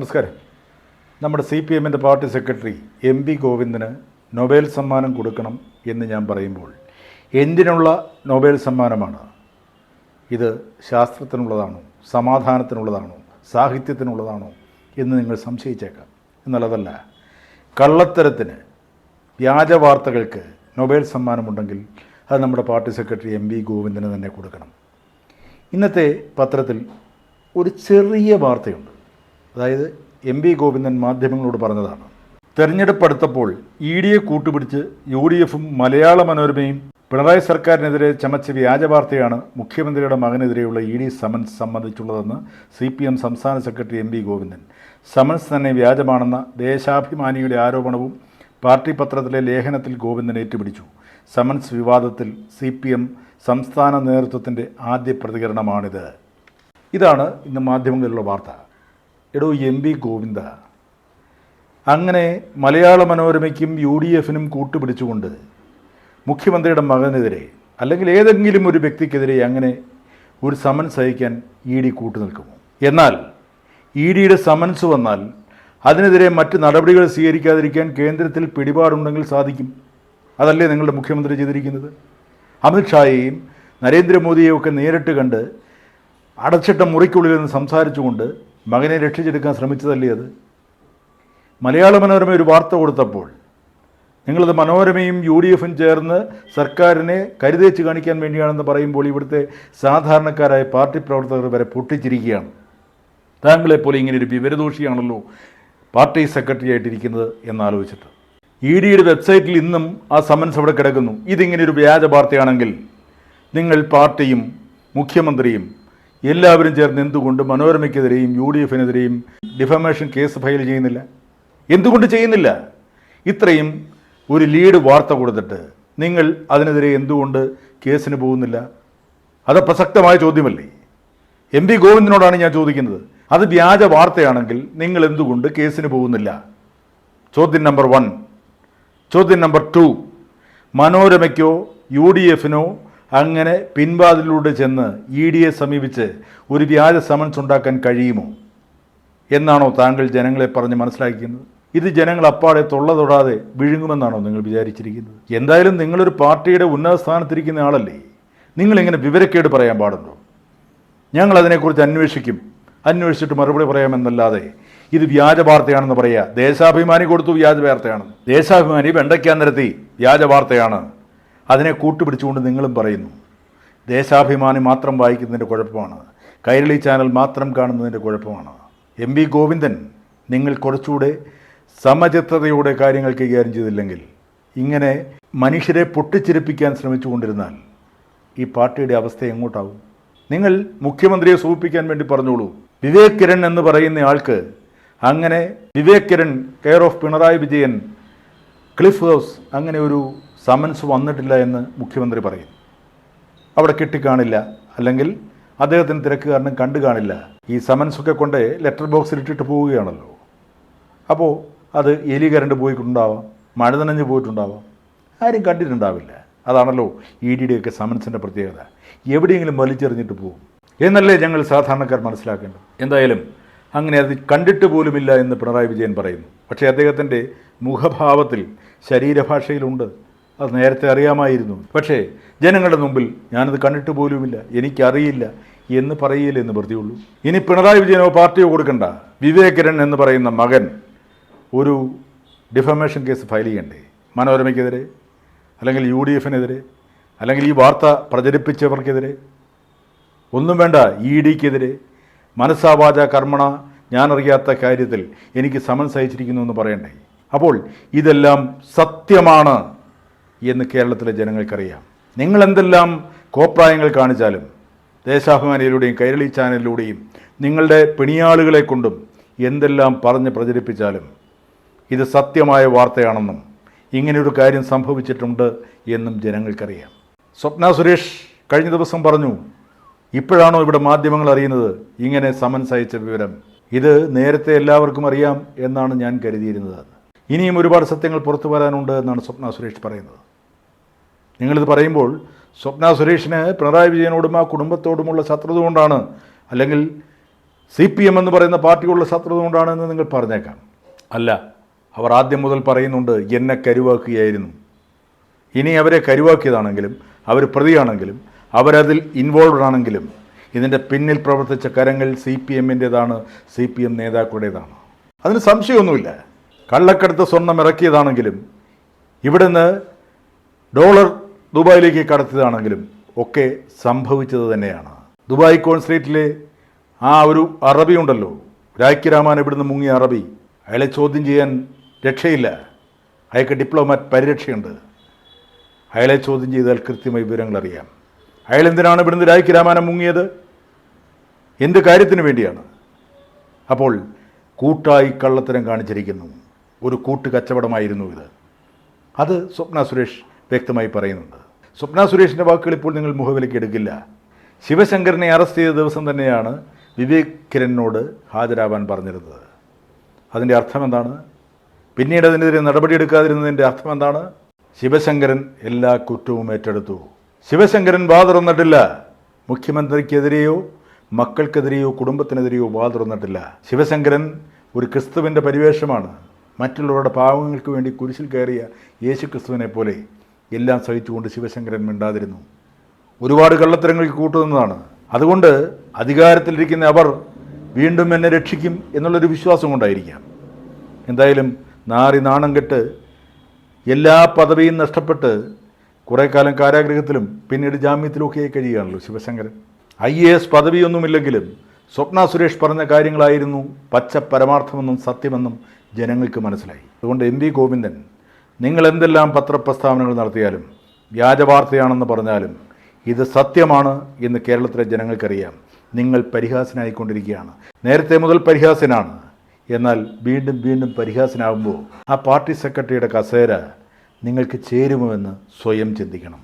നമസ്കാരം. നമ്മുടെ C P എമ്മിന്റെ പാർട്ടി സെക്രട്ടറി എം പി ഗോവിന്ദന് നൊബേൽ സമ്മാനം കൊടുക്കണം എന്ന് ഞാൻ പറയുമ്പോൾ എന്തിനുള്ള നൊബേൽ സമ്മാനമാണ്? ഇത് ശാസ്ത്രത്തിനുള്ളതാണോ? സമാധാനത്തിനുള്ളതാണോ? സാഹിത്യത്തിനുള്ളതാണോ? എന്ന് നിങ്ങൾ സംശയിച്ചേക്കാം. എന്നുള്ളതല്ല കള്ളത്തരത്തിന് വ്യാജ വാർത്തകൾക്ക് നൊബേൽ സമ്മാനമുണ്ടെങ്കിൽ അത് നമ്മുടെ പാർട്ടി സെക്രട്ടറി എം വി ഗോവിന്ദന് തന്നെ കൊടുക്കണം. ഇന്നത്തെ പത്രത്തിൽ ഒരു ചെറിയ വാർത്തയുണ്ട്. അതായത് എം വി ഗോവിന്ദൻ മാധ്യമങ്ങളോട് പറഞ്ഞതാണ്. തെരഞ്ഞെടുപ്പ് അടുത്തപ്പോൾ ഇ ഡിയെ കൂട്ടുപിടിച്ച് യു ഡി എഫും മലയാള മനോരമയും പിണറായി സർക്കാരിനെതിരെ ചമച്ച വ്യാജ വാർത്തയാണ് മുഖ്യമന്ത്രിയുടെ മകനെതിരെയുള്ള ഇ ഡി സമൻസ് സംബന്ധിച്ചുള്ളതെന്ന് സി പി എം സംസ്ഥാന സെക്രട്ടറി എം വി ഗോവിന്ദൻ. സമൻസ് തന്നെ വ്യാജമാണെന്ന ദേശാഭിമാനിയുടെ ആരോപണവും പാർട്ടി പത്രത്തിലെ ലേഖനത്തിൽ ഗോവിന്ദൻ ഏറ്റുപിടിച്ചു. സമൻസ് വിവാദത്തിൽ സി പി എം സംസ്ഥാന നേതൃത്വത്തിന്റെ ആദ്യ പ്രതികരണമാണിത്. ഇതാണ് ഇന്ന് മാധ്യമങ്ങളിലുള്ള വാർത്ത. എടോ എം വി ഗോവിന്ദ. അങ്ങനെ മലയാള മനോരമയ്ക്കും യു ഡി എഫിനും കൂട്ടുപിടിച്ചുകൊണ്ട് മുഖ്യമന്ത്രിയുടെ മകനെതിരെ അല്ലെങ്കിൽ ഏതെങ്കിലും ഒരു വ്യക്തിക്കെതിരെ അങ്ങനെ ഒരു സമൻസ് അയക്കാൻ ഇ ഡി കൂട്ടുനിൽക്കുമോ എന്നാൽ ഇ ഡിയുടെ സമൻസ് വന്നാൽ അതിനെതിരെ മറ്റ് നടപടികൾ സ്വീകരിക്കാതിരിക്കാൻ കേന്ദ്രത്തിൽ പിടിപാടുണ്ടെങ്കിൽ സാധിക്കും. അതല്ലേ നിങ്ങളുടെ മുഖ്യമന്ത്രി ചെയ്തിരിക്കുന്നത്? അമിത്ഷായെയും നരേന്ദ്രമോദിയെയും ഒക്കെ നേരിട്ട് കണ്ട് അടച്ചിട്ട മുറിക്കുള്ളിൽ നിന്ന് സംസാരിച്ചുകൊണ്ട് മകനെ രക്ഷിച്ചെടുക്കാൻ ശ്രമിച്ചതല്ലേ അത്? മലയാള മനോരമ ഒരു വാർത്ത കൊടുത്തപ്പോൾ നിങ്ങളത് മനോരമയും യു ഡി എഫും ചേർന്ന് സർക്കാരിനെ കരുതേച്ച് കാണിക്കാൻ വേണ്ടിയാണെന്ന് പറയുമ്പോൾ ഇവിടുത്തെ സാധാരണക്കാരായ പാർട്ടി പ്രവർത്തകർ വരെ പൊട്ടിച്ചിരിക്കുകയാണ്. താങ്കളെപ്പോലെ ഇങ്ങനെ ഒരു വിവരദോഷിയാണല്ലോ പാർട്ടി സെക്രട്ടറി ആയിട്ടിരിക്കുന്നത് എന്നാലോചിച്ചിട്ട്. ഇ ഡിയുടെ വെബ്സൈറ്റിൽ ഇന്നും ആ സമൻസ് അവിടെ കിടക്കുന്നു. ഇതിങ്ങനെ ഒരു വ്യാജ വാർത്തയാണെങ്കിൽ നിങ്ങൾ പാർട്ടിയും മുഖ്യമന്ത്രിയും എല്ലാവരും ചേർന്ന് എന്തുകൊണ്ട് മനോരമയ്ക്കെതിരെയും യു ഡി എഫിനെതിരെയും ഡിഫമേഷൻ കേസ് ഫയൽ ചെയ്യുന്നില്ല? എന്തുകൊണ്ട് ചെയ്യുന്നില്ല? ഇത്രയും ഒരു ലീഡ് വാർത്ത കൊടുത്തിട്ട് നിങ്ങൾ അതിനെതിരെ എന്തുകൊണ്ട് കേസിന് പോകുന്നില്ല? അത് പ്രസക്തമായ ചോദ്യമല്ലേ? എം പി ഗോവിന്ദനോടാണ് ഞാൻ ചോദിക്കുന്നത്. അത് വ്യാജ വാർത്തയാണെങ്കിൽ നിങ്ങൾ എന്തുകൊണ്ട് കേസിന് പോകുന്നില്ല? ചോദ്യം നമ്പർ വൺ. ചോദ്യം നമ്പർ ടു. മനോരമയ്ക്കോ യു ഡി എഫിനോ അങ്ങനെ പിൻവാതിലൂടെ ചെന്ന് ഇ ഡിയെ സമീപിച്ച് ഒരു വ്യാജ സമൻസ് ഉണ്ടാക്കാൻ കഴിയുമോ? എന്നാണോ താങ്കൾ ജനങ്ങളെ പറഞ്ഞ് മനസ്സിലാക്കുന്നത് ഇത് ജനങ്ങൾ അപ്പാടെ തൊള്ള തൊടാതെ വിഴുങ്ങുമെന്നാണോ നിങ്ങൾ വിചാരിച്ചിരിക്കുന്നത്? എന്തായാലും നിങ്ങളൊരു പാർട്ടിയുടെ ഉന്നത സ്ഥാനത്തിരിക്കുന്ന ആളല്ലേ? നിങ്ങളിങ്ങനെ വിവരക്കേട് പറയാൻ പാടുണ്ടോ? ഞങ്ങൾ അതിനെക്കുറിച്ച് അന്വേഷിക്കും. അന്വേഷിച്ചിട്ട് മറുപടി പറയാമെന്നല്ലാതെ ഇത് വ്യാജ വാർത്തയാണെന്ന് പറയുക. ദേശാഭിമാനി കൊടുത്തു വ്യാജ വാർത്തയാണ്. ദേശാഭിമാനി വെണ്ടയ്ക്കാൻ നിരത്തി വ്യാജ വാർത്തയാണ്. അതിനെ കൂട്ടുപിടിച്ചുകൊണ്ട് നിങ്ങളും പറയുന്നു ദേശാഭിമാനി മാത്രം വായിക്കുന്നതിന്റെ കുഴപ്പമാണ്. കൈരളി ചാനൽ മാത്രം കാണുന്നതിന്റെ കുഴപ്പമാണ്. എം വി ഗോവിന്ദൻ നിങ്ങൾ കുറച്ചുകൂടെ സമചിത്തതയോടെ കാര്യങ്ങൾ കൈകാര്യം ചെയ്തില്ലെങ്കിൽ ഇങ്ങനെ മനുഷ്യരെ പൊട്ടിച്ചിരിപ്പിക്കാൻ ശ്രമിച്ചുകൊണ്ടിരുന്നാൽ ഈ പാർട്ടിയുടെ അവസ്ഥ എങ്ങോട്ടാവും? നിങ്ങൾ മുഖ്യമന്ത്രിയെ സൂചിപ്പിക്കാൻ വേണ്ടി പറഞ്ഞോളൂ. വിവേക് കിരൺ എന്ന് പറയുന്ന ആൾക്ക് അങ്ങനെ Vivek Kiran care of Pinarayi Vijayan Cliff House അങ്ങനെ ഒരു സമൻസ് വന്നിട്ടില്ല എന്ന് മുഖ്യമന്ത്രി പറയും. അവിടെ കിട്ടിക്കാണില്ല. അല്ലെങ്കിൽ അദ്ദേഹത്തിന് തിരക്ക് കാരണം കണ്ടു കാണില്ല. ഈ സമൻസൊക്കെ കൊണ്ട് ലെറ്റർ ബോക്സിൽ ഇട്ടിട്ട് പോവുകയാണല്ലോ. അപ്പോൾ അത് എലി കരണ്ട് പോയിട്ടുണ്ടാവാം മഴ നനഞ്ഞ് പോയിട്ടുണ്ടാവാം. ആരും കണ്ടിട്ടുണ്ടാവില്ല. അതാണല്ലോ ഇ ഡിയുടെയൊക്കെ സമൻസിന്റെ പ്രത്യേകത. എവിടെയെങ്കിലും വലിച്ചെറിഞ്ഞിട്ട് പോകും എന്നല്ലേ ഞങ്ങൾ സാധാരണക്കാർ മനസ്സിലാക്കേണ്ടത്? എന്തായാലും അങ്ങനെ അത് കണ്ടിട്ട് പോലുമില്ല എന്ന് പിണറായി വിജയൻ പറയുന്നു. പക്ഷേ അദ്ദേഹത്തിന്റെ മുഖഭാവത്തിൽ ശരീരഭാഷയിലുണ്ട്. അത് നേരത്തെ അറിയാമായിരുന്നു. പക്ഷേ ജനങ്ങളുടെ മുമ്പിൽ ഞാനത് കണ്ടിട്ട് പോലുമില്ല. എനിക്കറിയില്ല എന്ന് പറയില്ലെന്ന് വൃത്തിയുള്ളൂ ഇനി പിണറായി വിജയനോ പാർട്ടിയോ കൊടുക്കണ്ട. വിവേകരൻ എന്ന് പറയുന്ന മകൻ ഒരു ഡിഫമേഷൻ കേസ് ഫയൽ ചെയ്യണ്ടേ? മനോരമയ്ക്കെതിരെ അല്ലെങ്കിൽ യു ഡി എഫിനെതിരെ അല്ലെങ്കിൽ ഈ വാർത്ത പ്രചരിപ്പിച്ചവർക്കെതിരെ? ഒന്നും വേണ്ട ഇ ഡിക്കെതിരെ. മനസ്സാവാച കർമ്മണ ഞാനറിയാത്ത കാര്യത്തിൽ എനിക്ക് സമൻസ് അയച്ചിരിക്കുന്നു എന്ന് പറയണ്ടേ? അപ്പോൾ ഇതെല്ലാം സത്യമാണ്. എന്ന് കേരളത്തിലെ ജനങ്ങൾക്കറിയാം. നിങ്ങൾ എന്തെല്ലാം കോപ്രായങ്ങൾ കാണിച്ചാലും ദേശാഭിമാനിയിലൂടെയും കൈരളി ചാനലിലൂടെയും നിങ്ങളുടെ പിണിയാളുകളെ കൊണ്ടും എന്തെല്ലാം പറഞ്ഞ് പ്രചരിപ്പിച്ചാലും ഇത് സത്യമായ വാർത്തയാണെന്നും ഇങ്ങനെയൊരു കാര്യം സംഭവിച്ചിട്ടുണ്ട് എന്നും ജനങ്ങൾക്കറിയാം. സ്വപ്ന സുരേഷ് കഴിഞ്ഞ ദിവസം പറഞ്ഞു ഇപ്പോഴാണോ ഇവിടെ മാധ്യമങ്ങൾ അറിയുന്നത്? ഇങ്ങനെ സമൻസ് അയച്ച വിവരം. ഇത് നേരത്തെ എല്ലാവർക്കും അറിയാം എന്നാണ് ഞാൻ കരുതിയിരുന്നത്. ഇനിയും ഒരുപാട് സത്യങ്ങൾ പുറത്തു വരാനുണ്ട് എന്നാണ് സ്വപ്ന സുരേഷ് പറയുന്നത്. നിങ്ങളിത് പറയുമ്പോൾ സ്വപ്ന സുരേഷിന് പിണറായി വിജയനോടും ആ കുടുംബത്തോടുമുള്ള ശത്രുത കൊണ്ടാണ് അല്ലെങ്കിൽ സി പി എം എന്ന് പറയുന്ന പാർട്ടിയോടുള്ള ശത്രുത കൊണ്ടാണെന്ന് നിങ്ങൾ പറഞ്ഞേക്കാം. അല്ല അവർ ആദ്യം മുതൽ പറയുന്നുണ്ട് എന്നെ കരുവാക്കുകയായിരുന്നു. ഇനി അവരെ കരുവാക്കിയതാണെങ്കിലും അവർ പ്രതിയാണെങ്കിലും അവരതിൽ ഇൻവോൾവ്ഡ് ആണെങ്കിലും ഇതിന്റെ പിന്നിൽ പ്രവർത്തിച്ച കരങ്ങൾ സി പി എമ്മിന്റേതാണ് സി പി എം നേതാക്കളുടേതാണ്. അതിന് സംശയമൊന്നുമില്ല. കള്ളക്കടത്ത് സ്വർണം ഇറക്കിയതാണെങ്കിലും ഇവിടുന്ന് ഡോളർ ദുബായിലേക്ക് കടത്തിയതാണെങ്കിലും ഒക്കെ സംഭവിച്ചത് തന്നെയാണ്. ദുബായ് കോൺസുലേറ്റിലെ ആ ഒരു അറബി ഉണ്ടല്ലോ. രാഖ്യരാമാൻ ഇവിടുന്ന് മുങ്ങിയ അറബി? അയാളെ ചോദ്യം ചെയ്യാൻ രക്ഷയില്ല. അയാൾക്ക് ഡിപ്ലോമാറ്റ് പരിരക്ഷയുണ്ട്. അയാളെ ചോദ്യം ചെയ്താൽ കൃത്യമായി വിവരങ്ങൾ അറിയാം. അയാൾ എന്തിനാണ് ഇവിടുന്ന് രാഖ്യരാമാനം മുങ്ങിയത്? എന്ത് കാര്യത്തിന് വേണ്ടിയാണ്? അപ്പോൾ കൂട്ടായി കള്ളത്തരം കാണിച്ചിരിക്കുന്നു. ഒരു കൂട്ട് കച്ചവടമായിരുന്നു ഇത്. അത് സ്വപ്ന സുരേഷ് വ്യക്തമായി പറയുന്നുണ്ട്. സ്വപ്ന സുരേഷിന്റെ വാക്കുകൾ ഇപ്പോൾ നിങ്ങൾ മുഖവിലേക്ക് എടുക്കില്ല. ശിവശങ്കറിനെ അറസ്റ്റ് ചെയ്ത ദിവസം തന്നെയാണ് വിവേക് കിരണിനോട് ഹാജരാവാൻ പറഞ്ഞിരുന്നത്. അതിന്റെ അർത്ഥം എന്താണ്? പിന്നീട് അതിനെതിരെ നടപടിയെടുക്കാതിരുന്നതിന്റെ അർത്ഥം എന്താണ്? ശിവശങ്കരൻ എല്ലാ കുറ്റവും ഏറ്റെടുത്തു. ശിവശങ്കരൻ വാ തുറന്നിട്ടില്ല. മുഖ്യമന്ത്രിക്കെതിരെയോ മക്കൾക്കെതിരെയോ കുടുംബത്തിനെതിരെയോ വാ തുറന്നിട്ടില്ല. ശിവശങ്കരൻ ഒരു ക്രിസ്തുവിന്റെ പരിവേഷമാണ്. മറ്റുള്ളവരുടെ പാവങ്ങൾക്ക് വേണ്ടി കുരിശിൽ കയറിയ യേശു ക്രിസ്തുവിനെ പോലെ എല്ലാം സഹിച്ചുകൊണ്ട് ശിവശങ്കരൻ മിണ്ടാതിരുന്നു. ഒരുപാട് കള്ളത്തരങ്ങൾക്ക് കൂട്ടുന്നതാണ് അതുകൊണ്ട് അധികാരത്തിലിരിക്കുന്ന അവർ വീണ്ടും എന്നെ രക്ഷിക്കും എന്നുള്ളൊരു വിശ്വാസം കൊണ്ടായിരിക്കാം. എന്തായാലും നാറി നാണം കെട്ട് എല്ലാ പദവിയും നഷ്ടപ്പെട്ട് കുറേ കാലം കാരാഗ്രഹത്തിലും പിന്നീട് ജാമ്യത്തിലുമൊക്കെ കഴിയുകയാണല്ലോ ശിവശങ്കരൻ. ഐ എ എസ് പദവിയൊന്നുമില്ലെങ്കിലും സ്വപ്ന സുരേഷ് പറഞ്ഞ കാര്യങ്ങളായിരുന്നു പച്ച പരമാർത്ഥമെന്നും സത്യമെന്നും ജനങ്ങൾക്ക് മനസ്സിലായി. അതുകൊണ്ട് എം വി ഗോവിന്ദൻ നിങ്ങൾ എന്തെല്ലാം പത്രപ്രസ്താവനകൾ നടത്തിയാലും വ്യാജവാർത്തയാണെന്ന് പറഞ്ഞാലും ഇത് സത്യമാണ് എന്ന് കേരളത്തിലെ ജനങ്ങൾക്കറിയാം. നിങ്ങൾ പരിഹാസനായിക്കൊണ്ടിരിക്കുകയാണ് നേരത്തെ മുതൽ പരിഹാസനാണ് എന്നാൽ വീണ്ടും വീണ്ടും പരിഹാസനാകുമ്പോൾ ആ പാർട്ടി സെക്രട്ടറിയുടെ കസേര നിങ്ങൾക്ക് ചേരുമോ എന്ന് സ്വയം ചിന്തിക്കണം.